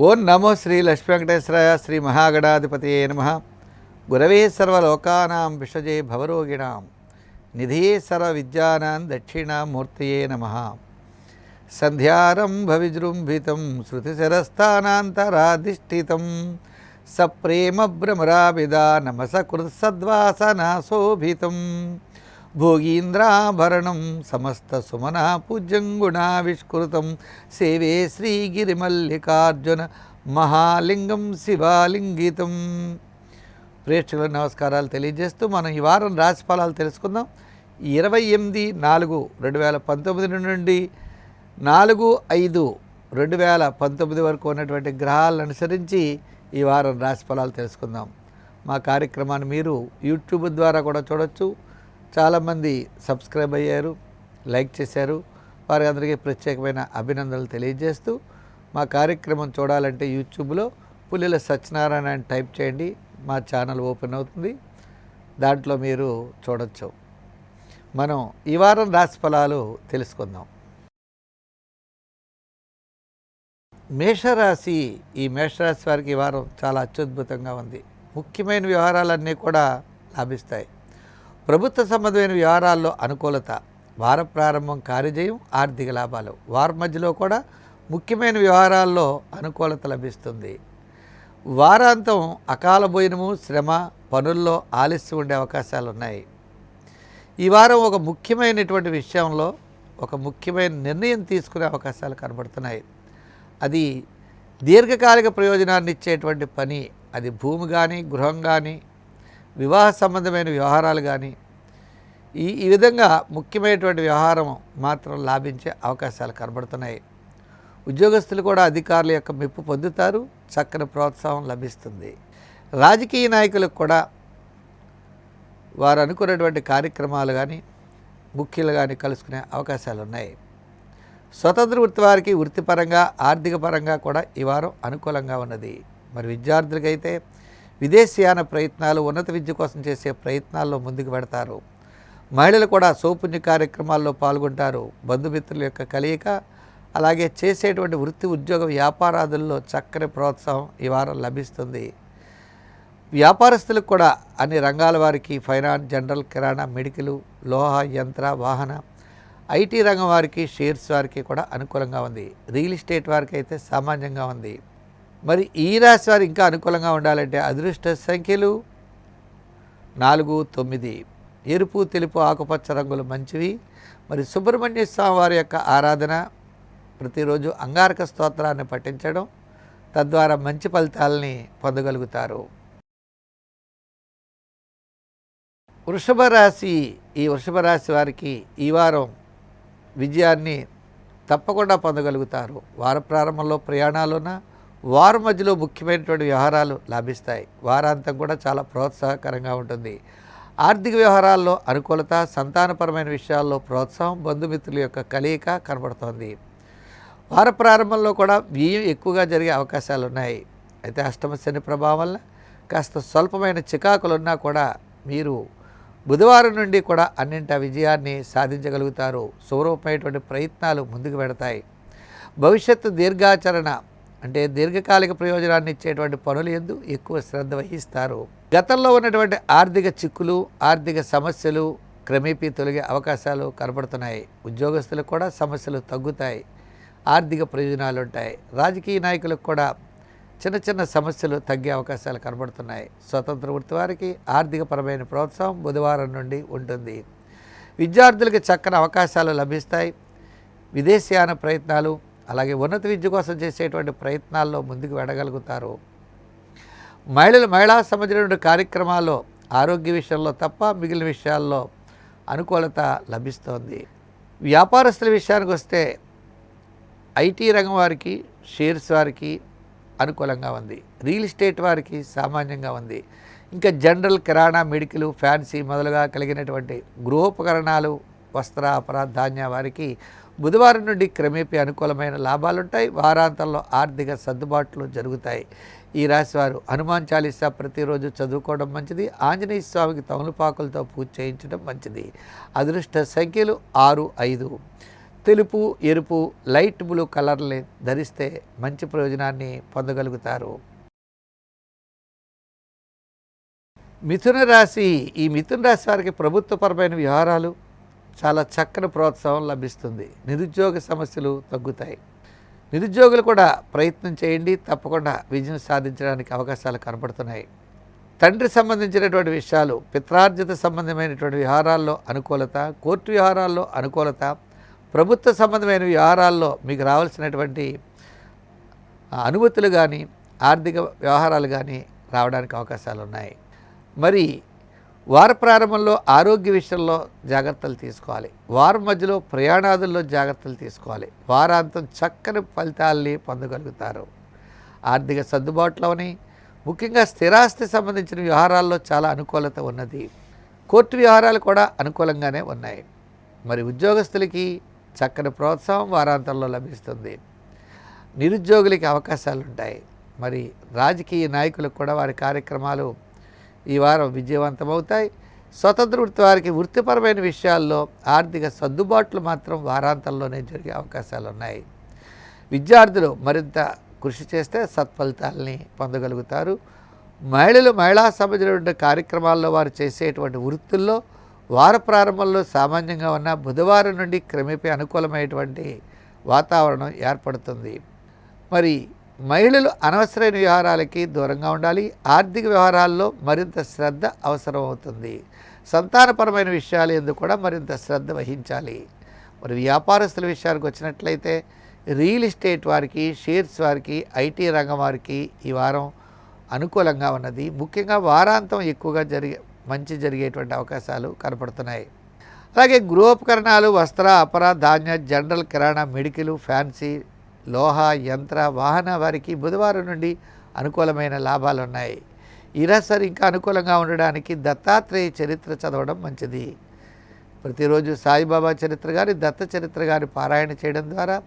ఓం నమో శ్రీ లక్ష్మీ వెంకటేశ్వరాయ శ్రీ మహాగణాధిపతి నమ. గురవే సర్వలోకానాం విషజే భవరోగిణాం. నిధియే సర్వ విద్యానాం దక్షిణామూర్తయే నమ. సంధ్యారంభ విజృంభితం శృతిశరస్థానాంతరాధిష్ఠితం. సప్రేమ భ్రమరావిదా నమసకృత్సద్వాసనాశోభితం భోగీంద్రాభరణం సమస్త సుమనా పూజ్యం గుణావిష్కృతం సేవే శ్రీగిరిమల్లికార్జున మహాలింగం శివాలింగితం. ప్రేక్షకుల నమస్కారాలు తెలియజేస్తూ మనం ఈ వారం రాశి ఫలాలు తెలుసుకుందాం. ఇరవై ఎనిమిది నాలుగు రెండు వేల పంతొమ్మిది నుండి నాలుగు ఐదు రెండు వేల పంతొమ్మిది వరకు ఉన్నటువంటి గ్రహాలను అనుసరించి ఈ వారం రాశి ఫలాలు తెలుసుకుందాం. మా కార్యక్రమాన్ని మీరు యూట్యూబ్ ద్వారా కూడా చూడొచ్చు. చాలామంది సబ్స్క్రైబ్ అయ్యారు లైక్ చేశారు. వారి అందరికీ ప్రత్యేకమైన అభినందనలు తెలియజేస్తూ మా కార్యక్రమం చూడాలంటే యూట్యూబ్లో పులిల సత్యనారాయణ అని టైప్ చేయండి. మా ఛానల్ ఓపెన్ అవుతుంది. దాంట్లో మీరు చూడొచ్చు. మనం ఈ వారం రాశి ఫలాలు తెలుసుకుందాం. మేషరాశి ఈ మేషరాశి వారికి ఈ వారం చాలా అత్యద్భుతంగా ఉంది. ముఖ్యమైన వ్యవహారాలన్నీ కూడా లాభిస్తాయి. ప్రభుత్వ సంబంధమైన వ్యవహారాల్లో అనుకూలత వార ప్రారంభం కార్యజయం ఆర్థిక లాభాలు. వారం మధ్యలో కూడా ముఖ్యమైన వ్యవహారాల్లో అనుకూలత లభిస్తుంది. వారాంతం అకాల భోజనము శ్రమ పనుల్లో ఆలస్యం ఉండే అవకాశాలు ఉన్నాయి ఈ వారం ఒక ముఖ్యమైనటువంటి విషయంలో ఒక ముఖ్యమైన నిర్ణయం తీసుకునే అవకాశాలు కనబడుతున్నాయి. అది దీర్ఘకాలిక ప్రయోజనాన్ని ఇచ్చేటువంటి పని. అది భూమి కానీ గృహం కానీ వివాహ సంబంధమైన వ్యవహారాలు కానీ ఈ ఈ విధంగా ముఖ్యమైనటువంటి వ్యవహారం మాత్రం లాభించే అవకాశాలు కనబడుతున్నాయి. ఉద్యోగస్తులు కూడా అధికారుల యొక్క మెప్పు పొందుతారు చక్కని ప్రోత్సాహం లభిస్తుంది. రాజకీయ నాయకులకు కూడా వారు అనుకున్నటువంటి కార్యక్రమాలు కానీ ముఖ్యులు కానీ కలుసుకునే అవకాశాలు ఉన్నాయి. స్వతంత్ర వృత్తి వారికి వృత్తిపరంగా ఆర్థిక పరంగా కూడా ఈ వారం అనుకూలంగా ఉన్నది. మరి విద్యార్థులకైతే విదేశీయాన ప్రయత్నాలు ఉన్నత విద్య కోసం చేసే ప్రయత్నాల్లో ముందుకు పెడతారు మహిళలు కూడా సౌపుణ్య కార్యక్రమాల్లో పాల్గొంటారు. బంధుమిత్రుల యొక్క కలయిక అలాగే చేసేటువంటి వృత్తి ఉద్యోగ వ్యాపారాదుల్లో చక్కని ప్రోత్సాహం ఈ వారం లభిస్తుంది. వ్యాపారస్తులకు కూడా అన్ని రంగాల వారికి ఫైనాన్స్ జనరల్ కిరాణా మెడికల్ లోహ యంత్ర వాహన ఐటీ రంగం వారికి షేర్స్ వారికి కూడా అనుకూలంగా ఉంది. రియల్ ఎస్టేట్ వారికి అయితే సామాన్యంగా ఉంది. మరి ఈ రాశి వారు ఇంకా అనుకూలంగా ఉండాలంటే అదృష్ట సంఖ్యలు నాలుగు తొమ్మిది. ఎరుపు తెలుపు ఆకుపచ్చ రంగులు మంచివి. మరి సుబ్రహ్మణ్య స్వామి వారి యొక్క ఆరాధన ప్రతిరోజు అంగారక స్తోత్రాన్ని పఠించడం తద్వారా మంచి ఫలితాలని పొందగలుగుతారు. వృషభ రాశి ఈ వృషభ రాశి వారికి ఈ వారం విజయాన్ని తప్పకుండా పొందగలుగుతారు. వార ప్రారంభంలో ప్రయాణాలున్న వారం మధ్యలో ముఖ్యమైనటువంటి వ్యవహారాలు లాభిస్తాయి. వారాంతం కూడా చాలా ప్రోత్సాహకరంగా ఉంటుంది. ఆర్థిక వ్యవహారాల్లో అనుకూలత సంతానపరమైన విషయాల్లో ప్రోత్సాహం బంధుమిత్రుల యొక్క కలయిక కనబడుతోంది. వార ప్రారంభంలో కూడా వ్యయం ఎక్కువగా జరిగే అవకాశాలు ఉన్నాయి. అయితే అష్టమ శని ప్రభావం వల్ల కాస్త స్వల్పమైన చికాకులు ఉన్నా కూడా మీరు బుధవారం నుండి కూడా అన్నింటి విజయాన్ని సాధించగలుగుతారు. స్వరూపమైనటువంటి ప్రయత్నాలు ముందుకు పెడతాయి. భవిష్యత్తు దీర్ఘాచరణ అంటే దీర్ఘకాలిక ప్రయోజనాన్ని ఇచ్చేటువంటి పనులు ఎందు ఎక్కువ శ్రద్ధ వహిస్తారు. గతంలో ఉన్నటువంటి ఆర్థిక చిక్కులు ఆర్థిక సమస్యలు క్రమేపీ తొలగే అవకాశాలు కనబడుతున్నాయి ఉద్యోగస్తులకు కూడా సమస్యలు తగ్గుతాయి. ఆర్థిక ప్రయోజనాలు ఉంటాయి రాజకీయ నాయకులకు కూడా చిన్న చిన్న సమస్యలు తగ్గే అవకాశాలు కనబడుతున్నాయి స్వతంత్ర వృత్తి వారికి ఆర్థికపరమైన ప్రోత్సాహం బుధవారం నుండి ఉంటుంది. విద్యార్థులకు చక్కని అవకాశాలు లభిస్తాయి. విదేశీయాన ప్రయత్నాలు అలాగే ఉన్నత విద్య కోసం చేసేటువంటి ప్రయత్నాల్లో ముందుకు వెళ్ళగలుగుతారు. మహిళలు మహిళా సంబంధించిన కార్యక్రమాల్లో ఆరోగ్య విషయంలో తప్ప మిగిలిన విషయాల్లో అనుకూలత లభిస్తోంది. వ్యాపారస్తుల విషయానికి వస్తే ఐటీ రంగం వారికి షేర్స్ వారికి అనుకూలంగా ఉంది. రియల్ ఎస్టేట్ వారికి సామాన్యంగా ఉంది. ఇంకా జనరల్ కిరాణా మెడికల్ ఫ్యాన్సీ మొదలుగా కలిగినటువంటి గృహోపకరణాలు వస్త్ర ధాన్య వారికి బుధవారం నుండి క్రమేపీ అనుకూలమైన లాభాలుంటాయి. వారాంతంలో ఆర్థిక సర్దుబాట్లు జరుగుతాయి. ఈ రాశి వారు హనుమాన్ చాలీసా ప్రతిరోజు చదువుకోవడం మంచిది. ఆంజనేయ స్వామికి తమలపాకులతో పూజ చేయించడం మంచిది. అదృష్ట సంఖ్యలు ఆరు ఐదు. తెలుపు ఎరుపు లైట్ బ్లూ కలర్ని ధరిస్తే మంచి ప్రయోజనాన్ని పొందగలుగుతారు. మిథున రాశి ఈ మిథున రాశి వారికి ప్రభుత్వపరమైన వ్యవహారాలు చాలా చక్కని ప్రోత్సాహం లభిస్తుంది. నిరుద్యోగ సమస్యలు తగ్గుతాయి. నిరుద్యోగులు కూడా ప్రయత్నం చేయండి తప్పకుండా విజయం సాధించడానికి అవకాశాలు కనపడుతున్నాయి. తండ్రి సంబంధించినటువంటి విషయాలు పిత్రార్జిత సంబంధమైనటువంటి వ్యవహారాల్లో అనుకూలత కోర్టు వ్యవహారాల్లో అనుకూలత ప్రభుత్వ సంబంధమైన వ్యవహారాల్లో మీకు రావాల్సినటువంటి అనుమతులు కానీ ఆర్థిక వ్యవహారాలు కానీ రావడానికి అవకాశాలు ఉన్నాయి మరి వార ప్రారంభంలో ఆరోగ్య విషయంలో జాగ్రత్తలు తీసుకోవాలి. వారం మధ్యలో ప్రయాణాదుల్లో జాగ్రత్తలు తీసుకోవాలి. వారాంతం చక్కని ఫలితాల్ని పొందగలుగుతారు. ఆర్థిక సర్దుబాటులోని ముఖ్యంగా స్థిరాస్తి సంబంధించిన వ్యవహారాల్లో చాలా అనుకూలత ఉన్నది. కోర్టు వ్యవహారాలు కూడా అనుకూలంగానే ఉన్నాయి. మరి ఉద్యోగస్తులకి చక్కని ప్రోత్సాహం వారాంతంలో లభిస్తుంది. నిరుద్యోగులకి అవకాశాలు ఉంటాయి మరి రాజకీయ నాయకులకు కూడా వారి కార్యక్రమాలు ఈ వారం విజయవంతమవుతాయి. స్వతంత్ర వృత్తి వారికి వృత్తిపరమైన విషయాల్లో ఆర్థిక సర్దుబాట్లు మాత్రం వారాంతంలోనే జరిగే అవకాశాలు ఉన్నాయి విద్యార్థులు మరింత కృషి చేస్తే సత్ఫలితాలని పొందగలుగుతారు. మహిళలు మహిళా సంబంధించిన కార్యక్రమాల్లో వారు చేసేటువంటి వృత్తుల్లో వార ప్రారంభంలో సామాన్యంగా ఉన్న బుధవారం నుండి క్రమేపీ అనుకూలమైనటువంటి వాతావరణం ఏర్పడుతుంది. మరి మహిళలు అనవసరమైన వ్యవహారాలకి దూరంగా ఉండాలి. ఆర్థిక వ్యవహారాల్లో మరింత శ్రద్ధ అవసరం అవుతుంది సంతానపరమైన విషయాలు ఎందుకు కూడా మరింత శ్రద్ధ వహించాలి. మరి వ్యాపారస్తుల విషయానికి వచ్చినట్లయితే రియల్ ఎస్టేట్ వారికి షేర్స్ వారికి ఐటీ రంగం వారికి ఈ వారం అనుకూలంగా ఉన్నది. ముఖ్యంగా వారాంతం ఎక్కువగా జరిగే మంచి జరిగేటువంటి అవకాశాలు కనపడుతున్నాయి. అలాగే గృహోపకరణాలు వస్త్ర అపర ధాన్య జనరల్ కిరాణా మెడికల్ ఫ్యాన్సీ లోహ యంత్ర వాహన వారికి బుధవారం నుండి అనుకూలమైన లాభాలు ఉన్నాయి ఈ ఇంకా అనుకూలంగా ఉండడానికి దత్తాత్రేయ చరిత్ర చదవడం మంచిది. ప్రతిరోజు సాయిబాబా చరిత్ర గారి దత్త చరిత్ర గారి పారాయణ చేయడం ద్వారా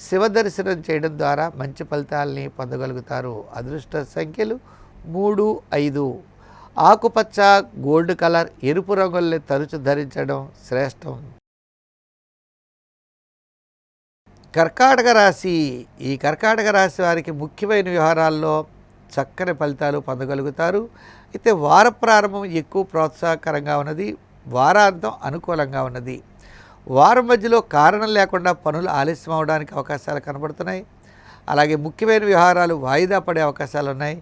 శివ దర్శనం చేయడం ద్వారా మంచి ఫలితాలని పొందగలుగుతారు. అదృష్ట సంఖ్యలు మూడు ఐదు. ఆకుపచ్చ గోల్డ్ కలర్ ఎరుపు రంగుల్ని తరచు ధరించడం శ్రేష్టం. కర్కాటక రాశి ఈ కర్కాటక రాశి వారికి ముఖ్యమైన వ్యవహారాల్లో చక్కని ఫలితాలు పొందగలుగుతారు. అయితే వార ప్రారంభం ఎక్కువ ప్రోత్సాహకరంగా ఉన్నది వారాంతం అనుకూలంగా ఉన్నది. వారం మధ్యలో కారణం లేకుండా పనులు ఆలస్యం అవడానికి అవకాశాలు కనబడుతున్నాయి. అలాగే ముఖ్యమైన వ్యవహారాలు వాయిదా పడే అవకాశాలు ఉన్నాయి.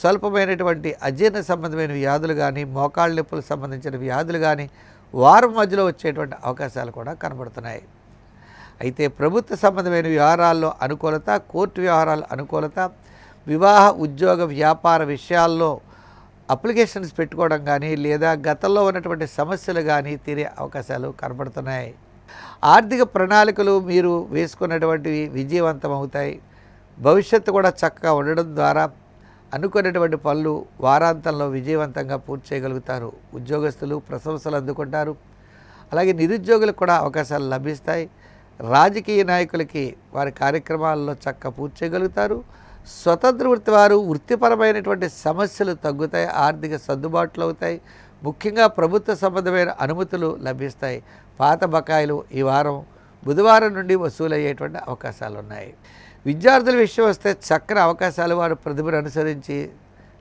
స్వల్పమైనటువంటి అజీర్ణ సంబంధమైన వ్యాధులు కానీ మోకాళ్ళ నొప్పులకు సంబంధించిన వ్యాధులు కానీ వారం మధ్యలో వచ్చేటువంటి అవకాశాలు కూడా కనబడుతున్నాయి. అయితే ప్రభుత్వ సంబంధమైన వ్యవహారాల్లో అనుకూలత కోర్టు వ్యవహారాల అనుకూలత వివాహ ఉద్యోగ వ్యాపార విషయాల్లో అప్లికేషన్స్ పెట్టుకోవడం కానీ లేదా గతంలో ఉన్నటువంటి సమస్యలు కానీ తీరే అవకాశాలు కనబడుతున్నాయి ఆర్థిక ప్రణాళికలు మీరు వేసుకున్నటువంటివి విజయవంతం అవుతాయి. భవిష్యత్తు కూడా చక్కగా ఉండడం ద్వారా అనుకున్నటువంటి పనులు వారాంతంలో విజయవంతంగా పూర్తి చేయగలుగుతారు. ఉద్యోగస్తులు ప్రశంసలు అందుకుంటారు. అలాగే నిరుద్యోగులకు కూడా అవకాశాలు లభిస్తాయి. రాజకీయ నాయకులకి వారి కార్యక్రమాల్లో చక్క పూర్తి చేయగలుగుతారు. స్వతంత్ర వృత్తి వారు వృత్తిపరమైనటువంటి సమస్యలు తగ్గుతాయి ఆర్థిక సర్దుబాట్లు అవుతాయి ముఖ్యంగా ప్రభుత్వ సంబంధమైన అనుమతులు లభిస్తాయి. పాత బకాయిలు ఈ వారం బుధవారం నుండి వసూలయ్యేటువంటి అవకాశాలు ఉన్నాయి విద్యార్థుల విషయం వస్తే చక్కని అవకాశాలు వారు ప్రతిభను అనుసరించి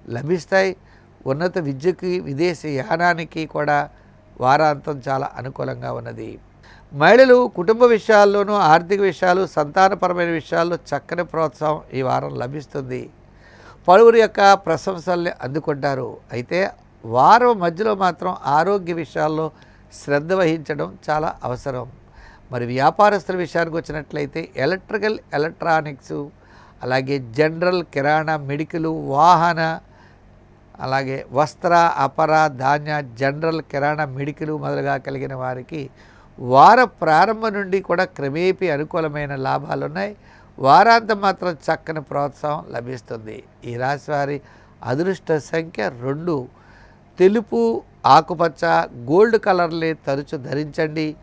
లభిస్తాయి. ఉన్నత విద్యకి విదేశీ యానానికి కూడా వారాంతం చాలా అనుకూలంగా ఉన్నది. మహిళలు కుటుంబ విషయాల్లోనూ ఆర్థిక విషయాలు సంతానపరమైన విషయాల్లో చక్కని ప్రోత్సాహం ఈ వారం లభిస్తుంది. పలువురు యొక్క ప్రశంసల్ని అందుకుంటారు. అయితే వారం మధ్యలో మాత్రం ఆరోగ్య విషయాల్లో శ్రద్ధ వహించడం చాలా అవసరం. మరి వ్యాపారస్తుల విషయానికి వచ్చినట్లయితే ఎలక్ట్రికల్ ఎలక్ట్రానిక్స్ అలాగే జనరల్ కిరాణా మెడికల్ వాహన అలాగే వస్త్ర అపర ధాన్య జనరల్ కిరాణా మెడికల్ మొదలుగా కలిగిన వారికి వార ప్రారంభం నుండి కూడా క్రమేపీ అనుకూలమైన లాభాలు ఉన్నాయి వారాంతం మాత్రం చక్కని ప్రోత్సాహం లభిస్తుంది. ఈ రాశి వారి అదృష్ట సంఖ్య రెండు. తెలుపు ఆకుపచ్చ గోల్డ్ కలర్ని తరచు ధరించండి.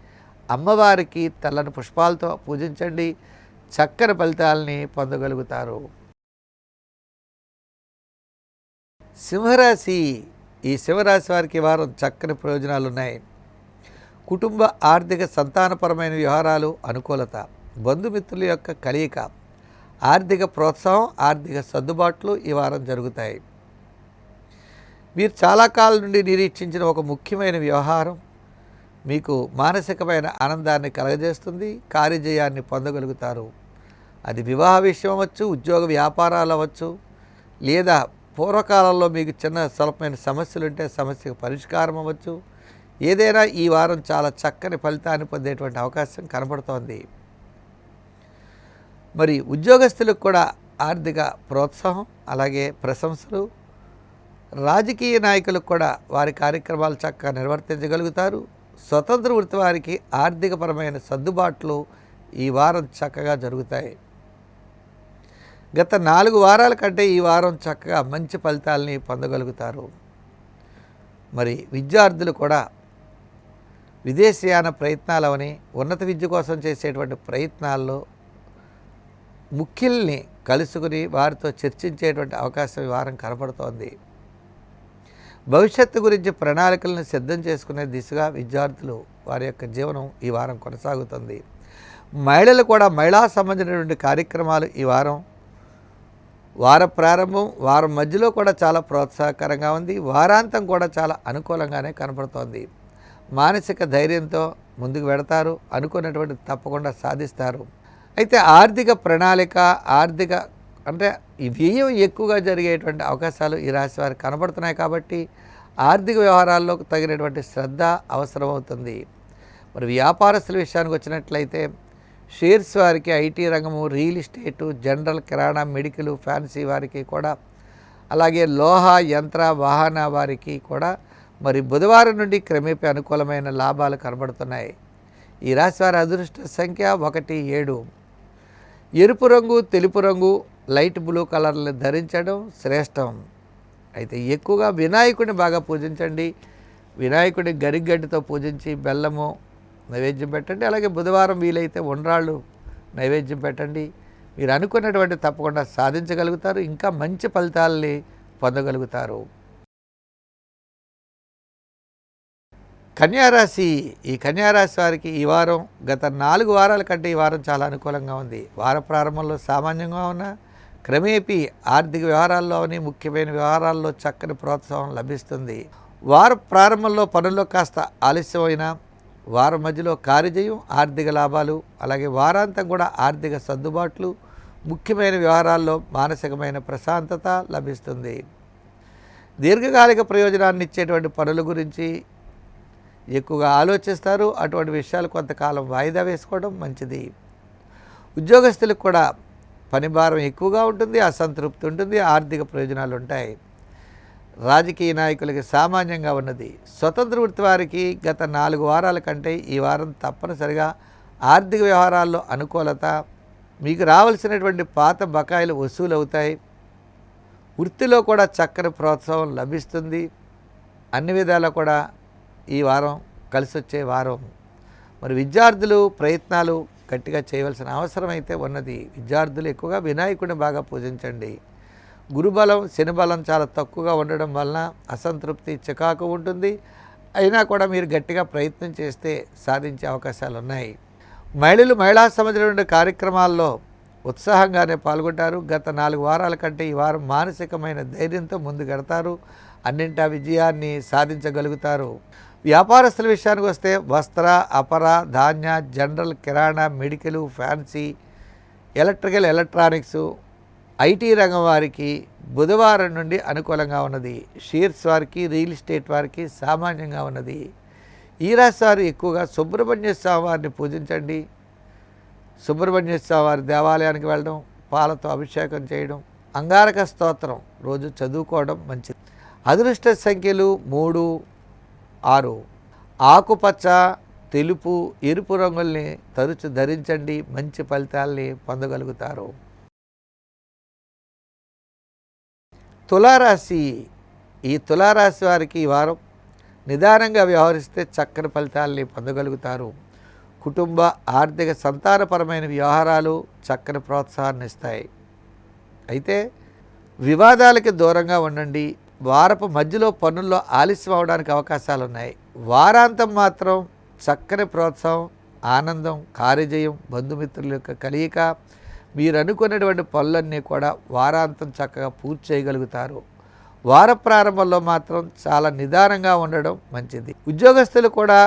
అమ్మవారికి తెల్లని పుష్పాలతో పూజించండి. చక్కని ఫలితాలని పొందగలుగుతారు. సింహరాశి. ఈ సింహరాశి వారికి వారం చక్కని ప్రయోజనాలు ఉన్నాయి కుటుంబ ఆర్థిక సంతానపరమైన వ్యవహారాలు అనుకూలత బంధుమిత్రుల యొక్క కలయిక ఆర్థిక ప్రోత్సాహం ఆర్థిక సర్దుబాట్లు ఈ వారం జరుగుతాయి. మీరు చాలా కాలం నుండి నిరీక్షించిన ఒక ముఖ్యమైన వ్యవహారం మీకు మానసికమైన ఆనందాన్ని కలగజేస్తుంది కార్యజయాన్ని పొందగలుగుతారు. అది వివాహ విషయం అవ్వచ్చు ఉద్యోగ వ్యాపారాలు అవ్వచ్చు లేదా పూర్వకాలంలో మీకు చిన్న స్వల్పమైన సమస్యలు ఉంటే సమస్యకు పరిష్కారం అవ్వచ్చు ఏదైనా ఈ వారం చాలా చక్కని ఫలితాన్ని పొందేటువంటి అవకాశం కనబడుతోంది. మరి ఉద్యోగస్తులకు కూడా ఆర్థిక ప్రోత్సాహం అలాగే ప్రశంసలు. రాజకీయ నాయకులకు కూడా వారి కార్యక్రమాలు చక్కగా నిర్వర్తించగలుగుతారు. స్వతంత్ర వృత్తి వారికి ఆర్థికపరమైన సర్దుబాట్లు ఈ వారం చక్కగా జరుగుతాయి. గత నాలుగు వారాల కంటే ఈ వారం చక్కగా మంచి ఫలితాలని పొందగలుగుతారు. మరి విద్యార్థులు కూడా విదేశీయాన ప్రయత్నాలవని ఉన్నత విద్య కోసం చేసేటువంటి ప్రయత్నాల్లో ముఖ్యుల్ని కలుసుకుని వారితో చర్చించేటువంటి అవకాశం ఈ వారం కనపడుతోంది. భవిష్యత్తు గురించి ప్రణాళికలను సిద్ధం చేసుకునే దిశగా విద్యార్థులు వారి యొక్క జీవనం ఈ వారం కొనసాగుతుంది. మహిళలు కూడా మహిళా సంబంధించినటువంటి కార్యక్రమాలు ఈ వారం వార ప్రారంభం వారం మధ్యలో కూడా చాలా ప్రోత్సాహకరంగా ఉంది. వారాంతం కూడా చాలా అనుకూలంగానే కనపడుతోంది. మానసిక ధైర్యంతో ముందుకు వెడతారు అనుకున్నటువంటి తప్పకుండా సాధిస్తారు. అయితే ఆర్థిక ప్రణాళిక ఆర్థిక అంటే వ్యయం ఎక్కువగా జరిగేటువంటి అవకాశాలు ఈ రాశి వారికి కనబడుతున్నాయి కాబట్టి ఆర్థిక వ్యవహారాల్లో తగినటువంటి శ్రద్ధ అవసరమవుతుంది. మరి వ్యాపారస్తుల విషయానికి వచ్చినట్లయితే షేర్స్ వారికి ఐటీ రంగము రియల్ ఎస్టేటు జనరల్ కిరాణా మెడికల్ ఫ్యాన్సీ వారికి కూడా అలాగే లోహ యంత్ర వాహన వారికి కూడా మరి బుధవారం నుండి క్రమేపీ అనుకూలమైన లాభాలు కనబడుతున్నాయి. ఈ రాశి వారి అదృష్ట సంఖ్య ఒకటి ఏడు. ఎరుపు రంగు తెలుపు రంగు లైట్ బ్లూ కలర్లు ధరించడం శ్రేష్టం. అయితే ఎక్కువగా వినాయకుడిని బాగా పూజించండి. వినాయకుడి గరిగడ్డితో పూజించి బెల్లము నైవేద్యం పెట్టండి. అలాగే బుధవారం వీలైతే ఉండ్రాళ్ళు నైవేద్యం పెట్టండి. మీరు అనుకున్నటువంటి తప్పకుండా సాధించగలుగుతారు. ఇంకా మంచి ఫలితాలని పొందగలుగుతారు. కన్యారాశి ఈ కన్యారాశి వారికి ఈ వారం గత నాలుగు వారాల కంటే ఈ వారం చాలా అనుకూలంగా ఉంది. వార ప్రారంభంలో సామాన్యంగా ఉన్న క్రమేపీ ఆర్థిక వ్యవహారాల్లోని ముఖ్యమైన వ్యవహారాల్లో చక్కని ప్రోత్సాహం లభిస్తుంది. వార ప్రారంభంలో పనుల్లో కాస్త ఆలస్యమైన వారం మధ్యలో కార్యజయం ఆర్థిక లాభాలు అలాగే వారాంతం కూడా ఆర్థిక సర్దుబాట్లు ముఖ్యమైన వ్యవహారాల్లో మానసికమైన ప్రశాంతత లభిస్తుంది. దీర్ఘకాలిక ప్రయోజనాన్ని ఇచ్చేటువంటి పనుల గురించి ఎక్కువగా ఆలోచిస్తారు. అటువంటి విషయాలు కొంతకాలం వాయిదా వేసుకోవడం మంచిది. ఉద్యోగస్తులకు కూడా పని భారం ఎక్కువగా ఉంటుంది అసంతృప్తి ఉంటుంది ఆర్థిక ప్రయోజనాలు ఉంటాయి. రాజకీయ నాయకులకి సామాన్యంగా ఉన్నది. స్వతంత్ర వృత్తి వారికి గత నాలుగు వారాల కంటే ఈ వారం తప్పనిసరిగా ఆర్థిక వ్యవహారాల్లో అనుకూలత మీకు రావాల్సినటువంటి పాత బకాయిలు వసూలు అవుతాయి వృత్తిలో కూడా చక్కని ప్రోత్సాహం లభిస్తుంది. అన్ని విధాలా కూడా ఈ వారం కలిసి వచ్చే వారం. మరి విద్యార్థులు ప్రయత్నాలు గట్టిగా చేయవలసిన అవసరం అయితే ఉన్నది. విద్యార్థులు ఎక్కువగా వినాయకుడిని బాగా పూజించండి. గురుబలం శనిబలం చాలా తక్కువగా ఉండడం వలన అసంతృప్తి చికాకు ఉంటుంది. అయినా కూడా మీరు గట్టిగా ప్రయత్నం చేస్తే సాధించే అవకాశాలు ఉన్నాయి మహిళలు మహిళా సంబంధించిన కార్యక్రమాల్లో ఉత్సాహంగానే పాల్గొంటారు. గత నాలుగు వారాల కంటే ఈ వారం మానసికమైన ధైర్యంతో ముందుకెడతారు. అన్నింటా విజయాన్ని సాధించగలుగుతారు. వ్యాపారస్తుల విషయానికి వస్తే వస్త్ర అపర ధాన్య general kirana medical fancy electrical electronics IT రంగం వారికి బుధవారం నుండి అనుకూలంగా ఉన్నది. షేర్స్ వారికి రియల్ ఎస్టేట్ వారికి సామాన్యంగా ఉన్నది. ఈ రాశి వారు ఎక్కువగా సుబ్రహ్మణ్య స్వామి వారిని పూజించండి. సుబ్రహ్మణ్య స్వామి వారి దేవాలయానికి వెళ్ళడం పాలతో అభిషేకం చేయడం అంగారక స్తోత్రం రోజు చదువుకోవడం మంచిది. అదృష్ట సంఖ్యలు మూడు ఆరు. ఆకుపచ్చ తెలుపు ఎరుపు రంగుల్ని తరచు ధరించండి మంచి ఫలితాల్ని పొందగలుగుతారు. తులారాశి. ఈ తులారాశి వారికి ఈ వారం నిదానంగా వ్యవహరిస్తే చక్కని ఫలితాల్ని పొందగలుగుతారు. కుటుంబ ఆర్థిక సంతానపరమైన వ్యవహారాలు చక్కని ప్రోత్సాహాన్ని ఇస్తాయి. అయితే వివాదాలకి దూరంగా ఉండండి వారపు మధ్యలో పనుల్లో ఆలస్యం అవడానికి అవకాశాలు ఉన్నాయి వారాంతం మాత్రం చక్కని ప్రోత్సాహం ఆనందం కార్యజయం బంధుమిత్రుల యొక్క కలియిక మీరు అనుకున్నటువంటి పనులన్నీ కూడా వారాంతం చక్కగా పూర్తి చేయగలుగుతారు. వార ప్రారంభంలో మాత్రం చాలా నిదానంగా ఉండడం మంచిది. ఉద్యోగస్తులు కూడా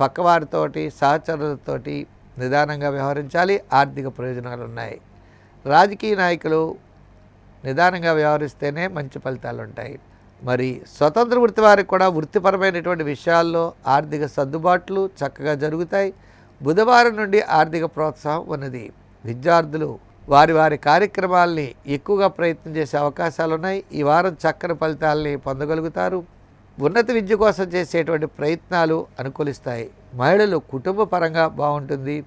పక్కవారితోటి సహచరులతోటి నిదానంగా వ్యవహరించాలి ఆర్థిక ప్రయోజనాలు ఉన్నాయి రాజకీయ నాయకులు నిదానంగా వ్యవహరిస్తేనే మంచి ఫలితాలు ఉంటాయి. మరి స్వతంత్ర వృత్తి వారికి కూడా వృత్తిపరమైనటువంటి విషయాల్లో ఆర్థిక సర్దుబాట్లు చక్కగా జరుగుతాయి. బుధవారం నుండి ఆర్థిక ప్రోత్సాహం ఉన్నది. విద్యార్థులు వారి వారి కార్యక్రమాల్ని ఎక్కువగా ప్రయత్నం చేసే అవకాశాలు ఉన్నాయి. ఈ వారం చక్కని ఫలితాలని పొందగలుగుతారు. ఉన్నత విద్య కోసం చేసేటువంటి ప్రయత్నాలు అనుకూలిస్తాయి. మహిళలు కుటుంబ పరంగా బాగుంటుంది.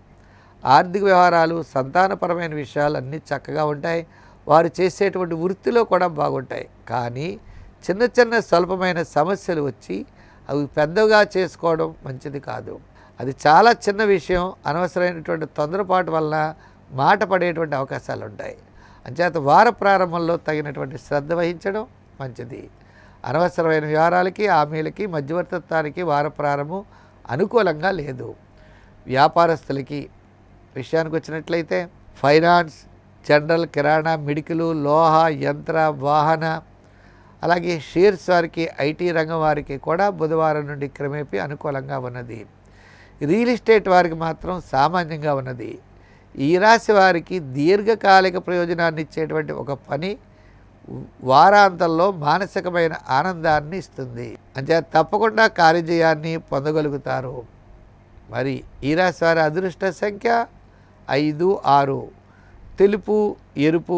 ఆర్థిక వ్యవహారాలు సంతానపరమైన విషయాలు అన్నీ చక్కగా ఉంటాయి. వారు చేసేటువంటి వృత్తిలో కూడా బాగుంటాయి. కానీ చిన్న చిన్న స్వల్పమైన సమస్యలు వచ్చి అవి పెద్దగా చేసుకోవడం మంచిది కాదు. అది చాలా చిన్న విషయం అనవసరమైనటువంటి తొందరపాటు వలన మాట పడేటువంటి అవకాశాలు ఉంటాయి. అంచేత వార ప్రారంభంలో తగినటువంటి శ్రద్ధ వహించడం మంచిది. అనవసరమైన వ్యవహారాలకి హామీలకి మధ్యవర్తిత్వానికి వార ప్రారంభం అనుకూలంగా లేదు. వ్యాపారస్తులకి విషయానికి వచ్చినట్లయితే ఫైనాన్స్ జనరల్ కిరాణా మెడికల్ లోహ యంత్ర వాహన అలాగే షేర్స్ వారికి ఐటీ రంగం వారికి కూడా బుధవారం నుండి క్రమేపీ అనుకూలంగా ఉన్నది. రియల్ ఎస్టేట్ వారికి మాత్రం సామాన్యంగా ఉన్నది. ఈ రాశి వారికి దీర్ఘకాలిక ప్రయోజనాన్ని ఇచ్చేటువంటి ఒక పని వారాంతంలో మానసికమైన ఆనందాన్ని ఇస్తుంది. అంటే తప్పకుండా కార్యజయాన్ని పొందగలుగుతారు. మరి ఈ రాశి వారి అదృష్ట సంఖ్య ఐదు ఆరు. తెలుపు ఎరుపు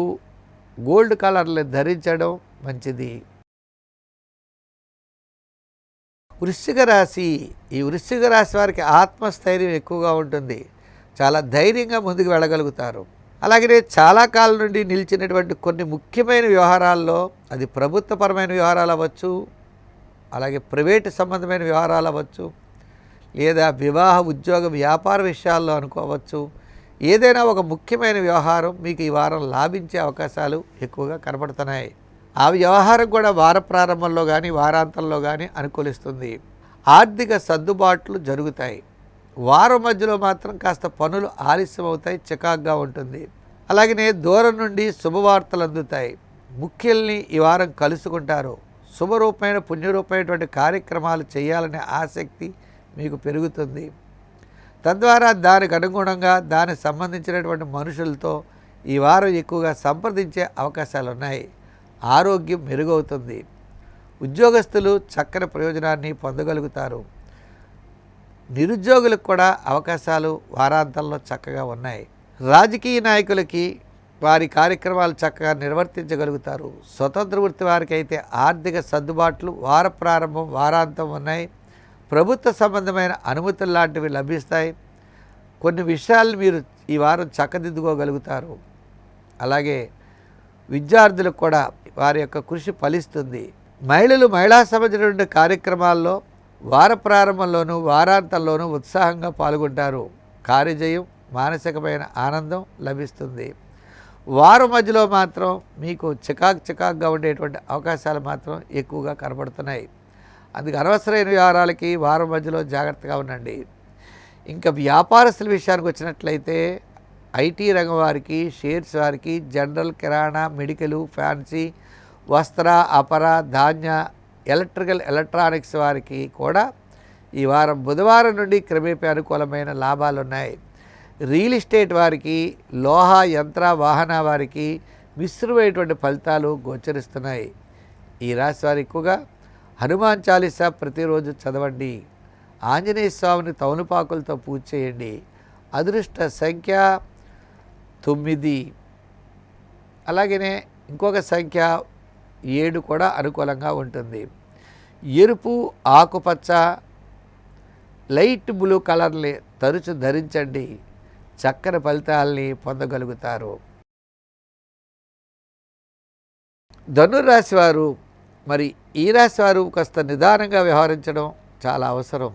గోల్డ్ కలర్లు ధరించడం మంచిది. వృశ్చిక రాశి ఈ వృశ్చిక రాశి వారికి ఆత్మస్థైర్యం ఎక్కువగా ఉంటుంది. చాలా ధైర్యంగా ముందుకు వెళ్ళగలుగుతారు. అలాగే చాలా కాలం నుండి నిలిచినటువంటి కొన్ని ముఖ్యమైన వ్యవహారాల్లో అది ప్రభుత్వపరమైన వ్యవహారాలు అవ్వచ్చు అలాగే ప్రైవేటు సంబంధమైన వ్యవహారాలు అవ్వచ్చు లేదా వివాహ ఉద్యోగ వ్యాపార విషయాల్లో అనుకోవచ్చు. ఏదైనా ఒక ముఖ్యమైన వ్యవహారం మీకు ఈ వారం లాభించే అవకాశాలు ఎక్కువగా కనబడుతున్నాయి. ఆ వ్యవహారం కూడా వార ప్రారంభంలో కానీ వారాంతంలో కానీ అనుకూలిస్తుంది. ఆర్థిక సర్దుబాట్లు జరుగుతాయి. వారం మధ్యలో మాత్రం కాస్త పనులు ఆలస్యం అవుతాయి చికాగ్గా ఉంటుంది. అలాగనే దూరం నుండి శుభవార్తలు అందుతాయి. ముఖ్యుల్ని ఈ వారం కలుసుకుంటారు. శుభరూపమైన పుణ్యరూపమైనటువంటి కార్యక్రమాలు చేయాలనే ఆసక్తి మీకు పెరుగుతుంది. తద్వారా దానికి అనుగుణంగా దానికి సంబంధించినటువంటి మనుషులతో ఈ వారం ఎక్కువగా సంప్రదించే అవకాశాలు ఉన్నాయి ఆరోగ్యం మెరుగవుతుంది. ఉద్యోగస్తులు చక్కని ప్రయోజనాన్ని పొందగలుగుతారు. నిరుద్యోగులకు కూడా అవకాశాలు వారాంతంలో చక్కగా ఉన్నాయి. రాజకీయ నాయకులకి వారి కార్యక్రమాలు చక్కగా నిర్వర్తించగలుగుతారు. స్వతంత్ర వృత్తి వారికి అయితే ఆర్థిక సర్దుబాట్లు వార ప్రారంభం వారాంతం ఉన్నాయి. ప్రభుత్వ సంబంధమైన అనుమతులు లాంటివి లభిస్తాయి. కొన్ని విషయాలు మీరు ఈ వారం చక్కదిద్దుకోగలుగుతారు. అలాగే విద్యార్థులకు కూడా వారి యొక్క కృషి ఫలిస్తుంది. మహిళలు మహిళా సంబంధించిన కార్యక్రమాల్లో వార ప్రారంభంలోనూ వారాంతంలోనూ ఉత్సాహంగా పాల్గొంటారు. కార్యజయం మానసికమైన ఆనందం లభిస్తుంది. వారం మధ్యలో మాత్రం మీకు చికాక్ చికాక్గా ఉండేటువంటి అవకాశాలు మాత్రం ఎక్కువగా కనబడుతున్నాయి. అందుకు అనవసరమైన వ్యవహారాలకి వారం మధ్యలో జాగ్రత్తగా ఉండండి. ఇంకా వ్యాపారస్తుల విషయానికి వచ్చినట్లయితే ఐటీ రంగం వారికి షేర్స్ వారికి జనరల్ కిరాణా మెడికల్ ఫ్యాన్సీ వస్త్ర అపర ధాన్య ఎలక్ట్రికల్ ఎలక్ట్రానిక్స్ వారికి కూడా ఈ వారం బుధవారం నుండి క్రమేపీ అనుకూలమైన లాభాలు ఉన్నాయి. రియల్ ఎస్టేట్ వారికి లోహ యంత్ర వాహన వారికి మిశ్రమైనటువంటి ఫలితాలు గోచరిస్తున్నాయి. ఈ రాశి వారు ఎక్కువగా హనుమాన్ చాలీసా ప్రతిరోజు చదవండి. ఆంజనేయ స్వామిని తౌనుపాకులతో పూజ చేయండి. అదృష్ట సంఖ్య తొమ్మిది. అలాగనే ఇంకొక సంఖ్య ఏడు కూడా అనుకూలంగా ఉంటుంది. ఎరుపు ఆకుపచ్చ లైట్ బ్లూ కలర్ని తరచు ధరించండి. చక్కని ఫలితాలని పొందగలుగుతారు. ధనురాశి వారు మరి ఈ రాశి వారు కాస్త నిదానంగా వ్యవహరించడం చాలా అవసరం.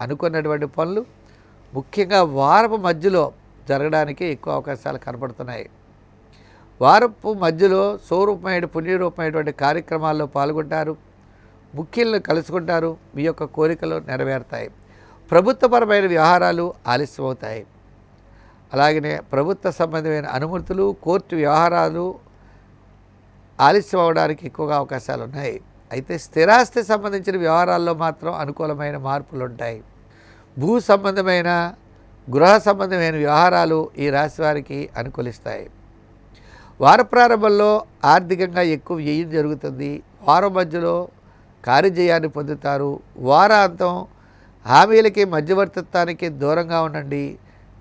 అనుకున్నటువంటి పనులు ముఖ్యంగా వారపు మధ్యలో జరగడానికి ఎక్కువ అవకాశాలు కనపడుతున్నాయి. వారపు మధ్యలో స్వరూపమైన పుణ్యరూపమైనటువంటి కార్యక్రమాల్లో పాల్గొంటారు. ముఖ్యులను కలుసుకుంటారు. మీ యొక్క కోరికలు నెరవేరుతాయి. ప్రభుత్వపరమైన వ్యవహారాలు ఆలస్యమవుతాయి. అలాగనే ప్రభుత్వ సంబంధమైన అనుమతులు కోర్టు వ్యవహారాలు ఆలస్యం అవడానికి ఎక్కువగా అవకాశాలు ఉన్నాయి అయితే స్థిరాస్తి సంబంధించిన వ్యవహారాల్లో మాత్రం అనుకూలమైన మార్పులు ఉంటాయి భూ సంబంధమైన గృహ సంబంధమైన వ్యవహారాలు ఈ రాశి వారికి అనుకూలిస్తాయి. వార ప్రారంభంలో ఆర్థికంగా ఎక్కువ వ్యయం జరుగుతుంది. వారం మధ్యలో కార్యజయాన్ని పొందుతారు. వారాంతం హామీలకి మధ్యవర్తిత్వానికి దూరంగా ఉండండి.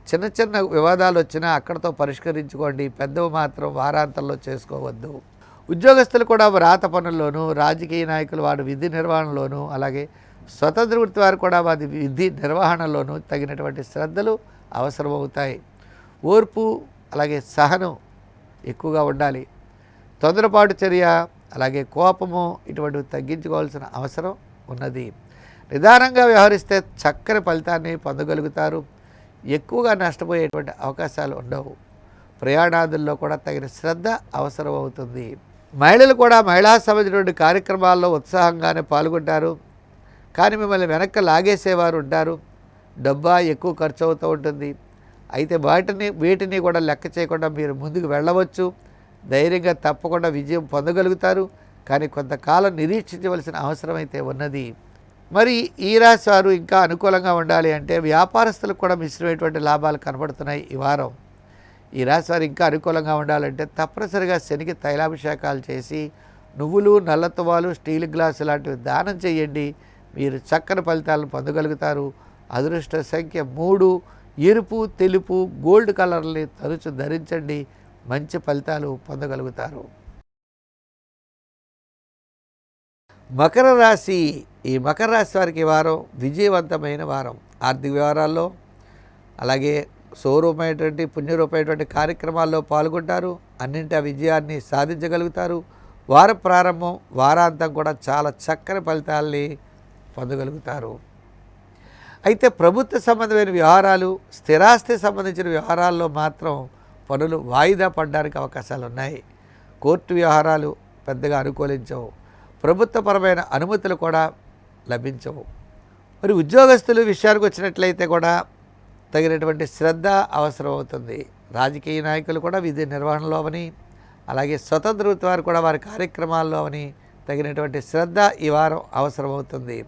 చిన్న చిన్న వివాదాలు వచ్చినా అక్కడతో పరిష్కరించుకోండి. పెద్దవి మాత్రం వారాంతంలో చేసుకోవద్దు. ఉద్యోగస్తులు కూడా వ్రాత పనుల్లోనూ రాజకీయ నాయకులు వారి విధి నిర్వహణలోనూ అలాగే స్వతంత్ర వృత్తి వారు కూడా వారి విధి నిర్వహణలోనూ తగినటువంటి శ్రద్ధలు అవసరమవుతాయి. ఓర్పు అలాగే సహనం ఎక్కువగా ఉండాలి. తొందరపాటు చర్య అలాగే కోపము ఇటువంటివి తగ్గించుకోవాల్సిన అవసరం ఉన్నది. నిదానంగా వ్యవహరిస్తే చక్కని ఫలితాన్ని పొందగలుగుతారు. ఎక్కువగా నష్టపోయేటువంటి అవకాశాలు ఉండవు. ప్రయాణాదుల్లో కూడా తగిన శ్రద్ధ అవసరం అవుతుంది మహిళలు కూడా మహిళా సంబంధించినటువంటి కార్యక్రమాల్లో ఉత్సాహంగానే పాల్గొంటారు. కానీ మిమ్మల్ని వెనక్కి లాగేసేవారు ఉంటారు. డబ్బా ఎక్కువ ఖర్చు అవుతూ ఉంటుంది. అయితే వాటిని వీటిని కూడా లెక్క చేయకుండా మీరు ముందుకు వెళ్ళవచ్చు. ధైర్యంగా తప్పకుండా విజయం పొందగలుగుతారు. కానీ కొంతకాలం నిరీక్షించవలసిన అవసరం అయితే ఉన్నది. మరి ఈ రాశి వారు ఇంకా అనుకూలంగా ఉండాలి అంటే వ్యాపారస్తులకు కూడా మిశ్రమైనటువంటి లాభాలు కనబడుతున్నాయి ఈ వారం. ఈ రాశి ఇంకా అనుకూలంగా ఉండాలంటే తప్పనిసరిగా శనికి తైలాభిషేకాలు చేసి నువ్వులు నల్లత్వాలు స్టీల్ గ్లాసు లాంటివి దానం చేయండి. మీరు చక్కని ఫలితాలను పొందగలుగుతారు. అదృష్ట సంఖ్య మూడు. ఎరుపు తెలుపు గోల్డ్ కలర్ని తరచు ధరించండి. మంచి ఫలితాలు పొందగలుగుతారు. మకర రాశి. ఈ మకర రాశి వారికి వారం విజయవంతమైన వారం. ఆర్థిక వ్యవహారాల్లో అలాగే సౌరూపమైనటువంటి పుణ్యరూపమైనటువంటి కార్యక్రమాల్లో పాల్గొంటారు. అన్నింటి ఆ విజయాన్ని సాధించగలుగుతారు. వార ప్రారంభం వారాంతం కూడా చాలా చక్కని ఫలితాల్ని పొందగలుగుతారు. అయితే ప్రభుత్వ సంబంధమైన వ్యవహారాలు స్థిరాస్తి సంబంధించిన వ్యవహారాల్లో మాత్రం పనులు వాయిదా పడడానికి అవకాశాలు ఉన్నాయి. కోర్టు వ్యవహారాలు పెద్దగా అనుకూలించవు. ప్రభుత్వపరమైన అనుమతులు కూడా లభించవు. మరి ఉద్యోగస్తులు విషయానికి వచ్చినట్లయితే కూడా తగినటువంటి శ్రద్ధ అవసరం అవుతుంది రాజకీయ నాయకులు కూడా విధి నిర్వహణలో అలాగే స్వతంత్ర వారు కూడా వారి కార్యక్రమాల్లో తగినటువంటి శ్రద్ధ ఈ వారం అవసరమవుతుంది.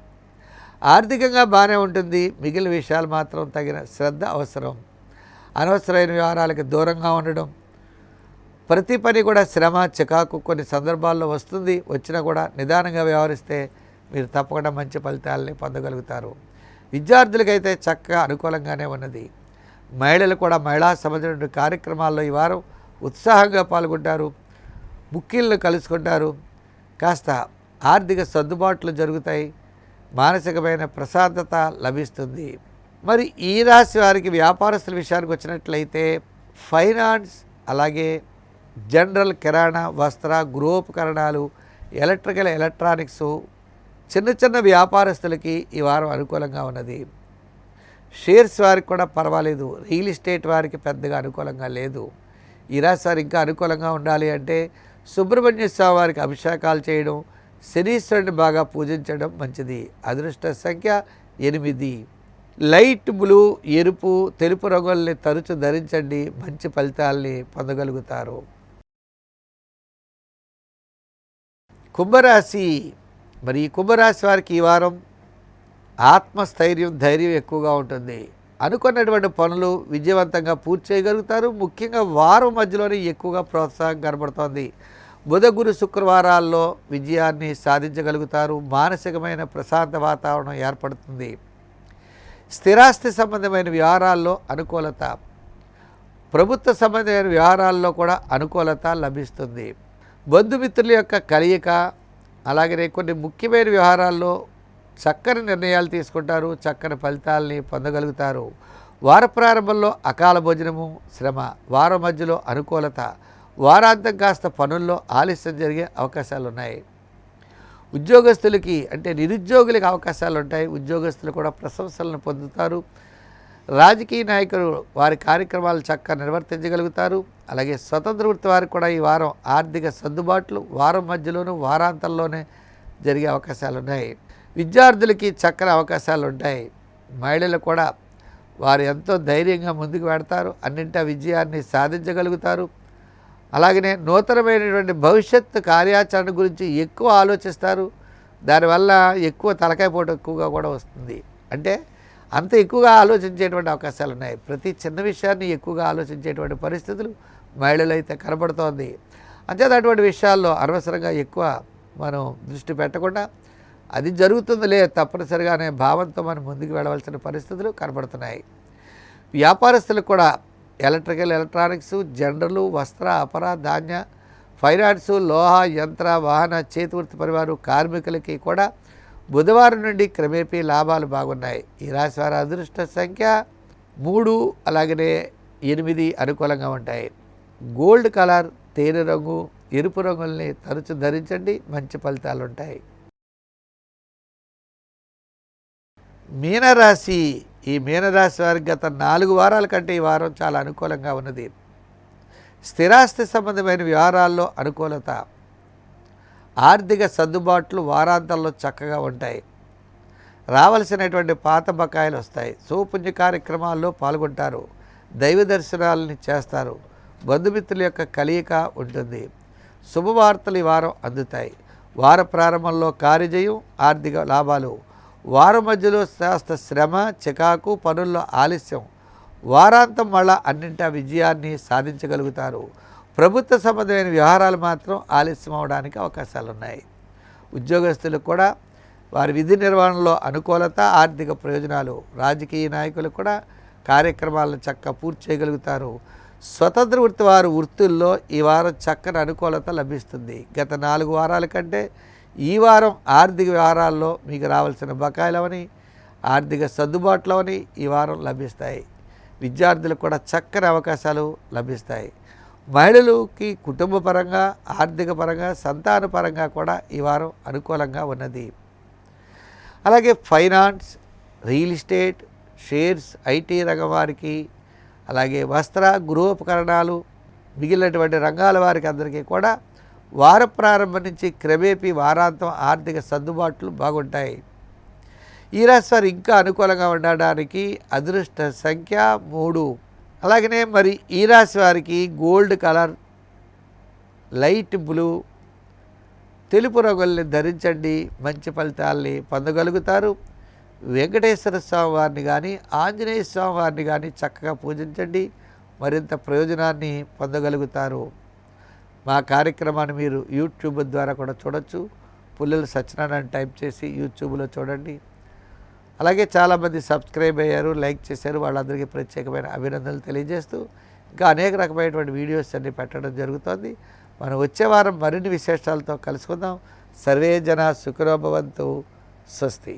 ఆర్థికంగా బాగానే ఉంటుంది. మిగిలిన విషయాలు మాత్రం తగిన శ్రద్ధ అవసరం. అనవసరమైన వ్యవహారాలకు దూరంగా ఉండడం. ప్రతి పని కూడా శ్రమ చికాకు కొన్ని సందర్భాల్లో వస్తుంది. వచ్చినా కూడా నిదానంగా వ్యవహరిస్తే మీరు తప్పకుండా మంచి ఫలితాలని పొందగలుగుతారు. విద్యార్థులకైతే చక్కగా అనుకూలంగానే ఉన్నది. మహిళలు కూడా మహిళా సంబంధించిన కార్యక్రమాల్లో ఈ వారం ఉత్సాహంగా పాల్గొంటారు. ముఖ్యులను కలుసుకుంటారు. కాస్త ఆర్థిక సర్దుబాట్లు జరుగుతాయి. మానసికమైన ప్రశాంతత లభిస్తుంది. మరి ఈ రాశి వారికి వ్యాపారస్తుల విషయానికి వచ్చినట్లయితే ఫైనాన్స్ అలాగే జనరల్ కిరాణా వస్త్ర గృహోపకరణాలు ఎలక్ట్రికల్ ఎలక్ట్రానిక్స్ చిన్న చిన్న వ్యాపారస్తులకి ఈ వారం అనుకూలంగా ఉన్నది. షేర్స్ వారికి కూడా పర్వాలేదు. రియల్ ఎస్టేట్ వారికి పెద్దగా అనుకూలంగా లేదు. ఈ రాశి వారు ఇంకా అనుకూలంగా ఉండాలి అంటే సుబ్రహ్మణ్య స్వామి వారికి అభిషేకాలు చేయడం శనీశ్వరుని బాగా పూజించడం మంచిది. అదృష్ట సంఖ్య ఎనిమిది. లైట్ బ్లూ ఎరుపు తెలుపు రంగుల్ని తరచు ధరించండి. మంచి ఫలితాల్ని పొందగలుగుతారు. కుంభరాశి మరి ఈ కుంభరాశి వారికి ఈ వారం ఆత్మస్థైర్యం ధైర్యం ఎక్కువగా ఉంటుంది. అనుకున్నటువంటి పనులు విజయవంతంగా పూర్తి చేయగలుగుతారు. ముఖ్యంగా వారం మధ్యలోనే ఎక్కువగా ప్రోత్సాహం కనబడుతోంది. బుధ గురు శుక్రవారాల్లో విజయాన్ని సాధించగలుగుతారు. మానసికమైన ప్రశాంత వాతావరణం ఏర్పడుతుంది. స్థిరాస్తి సంబంధమైన వ్యవహారాల్లో అనుకూలత ప్రభుత్వ సంబంధమైన వ్యవహారాల్లో కూడా అనుకూలత లభిస్తుంది. బంధుమిత్రుల యొక్క కలయిక అలాగే కొన్ని ముఖ్యమైన వ్యవహారాల్లో చక్కని నిర్ణయాలు తీసుకుంటారు చక్కని ఫలితాలని పొందగలుగుతారు. వార ప్రారంభంలో అకాల భోజనము శ్రమ వారం మధ్యలో అనుకూలత వారాంతం కాస్త పనుల్లో ఆలస్యం జరిగే అవకాశాలు ఉన్నాయి ఉద్యోగస్తులకి అంటే నిరుద్యోగులకి అవకాశాలు ఉంటాయి ఉద్యోగస్తులు కూడా ప్రశంసలను పొందుతారు. రాజకీయ నాయకులు వారి కార్యక్రమాలు చక్కగా నిర్వర్తించగలుగుతారు. అలాగే స్వతంత్ర వృత్తి వారికి కూడా ఈ వారం ఆర్థిక సర్దుబాట్లు వారం మధ్యలోనూ వారాంతంలోనే జరిగే అవకాశాలు ఉన్నాయి. విద్యార్థులకి చక్కని అవకాశాలు ఉంటాయి. మహిళలు కూడా వారు ఎంతో ధైర్యంగా ముందుకు పెడతారు అన్నింటా విజయాన్ని సాధించగలుగుతారు. అలాగనే నూతనమైనటువంటి భవిష్యత్తు కార్యాచరణ గురించి ఎక్కువ ఆలోచిస్తారు. దానివల్ల ఎక్కువ తలకాయ పోటు ఎక్కువగా కూడా వస్తుంది. అంటే అంత ఎక్కువగా ఆలోచించేటువంటి అవకాశాలు ఉన్నాయి. ప్రతి చిన్న విషయాన్ని ఎక్కువగా ఆలోచించేటువంటి పరిస్థితులు మహిళలు అయితే కనబడుతోంది. అంచేత అటువంటి విషయాల్లో అనవసరంగా ఎక్కువ మనం దృష్టి పెట్టకుండా అది జరుగుతుందిలే తప్పనిసరిగా అనే భావంతో మనం ముందుకు వెళ్ళవలసిన పరిస్థితులు కనబడుతున్నాయి. వ్యాపారస్తులకు కూడా ఎలక్ట్రికల్ ఎలక్ట్రానిక్స్ జనరలు వస్త్ర అపర ధాన్య ఫైనాన్స్ లోహ యంత్ర వాహన చేతివృత్తి పరివారు కార్మికులకి కూడా బుధవారం నుండి క్రమేపీ లాభాలు బాగున్నాయి. ఈ రాశి వారి అదృష్ట సంఖ్య మూడు అలాగనే ఎనిమిది అనుకూలంగా ఉంటాయి. గోల్డ్ కలర్ తేనె రంగు ఎరుపు రంగుల్ని తరచు ధరించండి. మంచి ఫలితాలు ఉంటాయి. మీనరాశి ఈ మీనరాశి వారికి గత నాలుగు వారాల కంటే ఈ వారం చాలా అనుకూలంగా ఉన్నది. స్థిరాస్తి సంబంధమైన వ్యవహారాల్లో అనుకూలత ఆర్థిక సర్దుబాట్లు వారాంతంలో చక్కగా ఉంటాయి. రావలసినటువంటి పాత బకాయిలు వస్తాయి. సూపుణ్య కార్యక్రమాల్లో పాల్గొంటారు. దైవ దర్శనాలని చేస్తారు. బంధుమిత్రుల యొక్క కలయిక ఉంటుంది. శుభవార్తలు ఈ వారం అందుతాయి. వార ప్రారంభంలో కార్యజయం ఆర్థిక లాభాలు. వారం మధ్యలో శాస్త్ర శ్రమ చికాకు పనుల్లో ఆలస్యం. వారాంతం మళ్ళా అన్నింటా విజయాన్ని సాధించగలుగుతారు. ప్రభుత్వ సంబంధమైన వ్యవహారాలు మాత్రం ఆలస్యం అవడానికి అవకాశాలు ఉన్నాయి ఉద్యోగస్తులకు కూడా వారి విధి నిర్వహణలో అనుకూలత ఆర్థిక ప్రయోజనాలు రాజకీయ నాయకులు కూడా కార్యక్రమాలను చక్క పూర్తి చేయగలుగుతారు. స్వతంత్ర వృత్తి వారు వృత్తుల్లో ఈ వారం చక్కని అనుకూలత లభిస్తుంది. గత నాలుగు వారాల కంటే ఈ వారం ఆర్థిక వ్యవహారాల్లో మీకు రావాల్సిన బకాయిలవని ఆర్థిక సర్దుబాట్లవని ఈ వారం లభిస్తాయి. విద్యార్థులకు కూడా చక్కని అవకాశాలు లభిస్తాయి. మహిళలకి కుటుంబ పరంగా ఆర్థిక పరంగా సంతాన పరంగా కూడా ఈ వారం అనుకూలంగా ఉన్నది. అలాగే finance real estate shares IT రంగం వారికి అలాగే వస్త్ర గృహోపకరణాలు మిగిలినటువంటి రంగాల వారికి అందరికీ కూడా వార ప్రారంభం నుంచి క్రమేపీ వారాంతం ఆర్థిక సర్దుబాట్లు బాగుంటాయి. ఈ రాశి వారు ఇంకా అనుకూలంగా ఉండడానికి అదృష్ట సంఖ్య మూడు. అలాగనే మరి ఈ రాశి వారికి గోల్డ్ కలర్ లైట్ బ్లూ తెలుపు రంగుల్ని ధరించండి మంచి ఫలితాల్ని పొందగలుగుతారు. వెంకటేశ్వర స్వామి వారిని కానీ ఆంజనేయ స్వామి వారిని కానీ చక్కగా పూజించండి. మరింత ప్రయోజనాన్ని పొందగలుగుతారు. మా కార్యక్రమాన్ని మీరు యూట్యూబ్ ద్వారా కూడా చూడొచ్చు. పుల్లలు సత్యనారాయణ టైప్ చేసి యూట్యూబ్లో చూడండి. అలాగే చాలామంది సబ్స్క్రైబ్ అయ్యారు లైక్ చేశారు వాళ్ళందరికీ ప్రత్యేకమైన అభినందనలు తెలియజేస్తూ ఇంకా అనేక రకమైనటువంటి వీడియోస్ అన్ని పెట్టడం జరుగుతోంది. మనం వచ్చే వారం మరిన్ని విశేషాలతో కలుసుకుందాం. సర్వే జన సుఖరోభవంతు స్వస్తి.